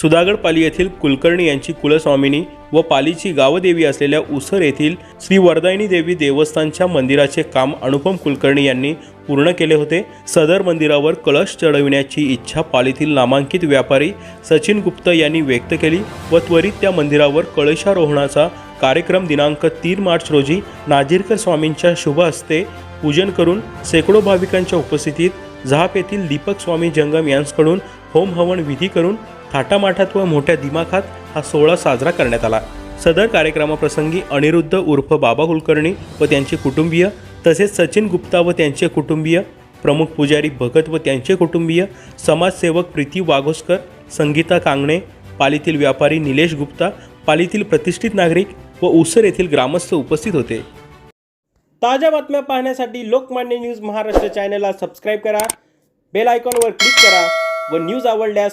सुधागड पाली येथील कुलकर्णी यांची कुलस्वामिनी व पालीची गावदेवी असलेल्या उसर येथील श्री वरदायिनी देवी देवस्थानच्या मंदिराचे काम अनुपम कुलकर्णी यांनी पूर्ण केले होते. सदर मंदिरावर कळश चढविण्याची इच्छा पालीतील नामांकित व्यापारी सचिन गुप्त यांनी व्यक्त केली व त्वरित त्या मंदिरावर कळशारोहणाचा कार्यक्रम दिनांक तीन मार्च रोजी नाझीरकर स्वामींच्या शुभ हस्ते पूजन करून शेकडो भाविकांच्या उपस्थितीत झाप येथील दीपक स्वामी जंगम यांच्याकडून होम हवन विधी करून थाटामाठात व मोठ्या दिमाखात हा सोहळा साजरा करण्यात आला. सदर कार्यक्रमाप्रसंगी अनिरुद्ध उर्फ बाबा कुलकर्णी व त्यांचे कुटुंबीय तसेच सचिन गुप्ता व त्यांचे कुटुंबीय प्रमुख पुजारी भगत व त्यांचे कुटुंबीय समाजसेवक प्रीती वाघोसकर संगीता कांगणे पालीतील व्यापारी निलेश गुप्ता पालीतील प्रतिष्ठित नागरिक व उसर येथील ग्रामस्थ उपस्थित होते. ताज्या बातम्या पाहण्यासाठी लोकमान्य न्यूज महाराष्ट्र चॅनलला सबस्क्राईब करा बेल आयकॉनवर क्लिक करा व न्यूज आवडल्यास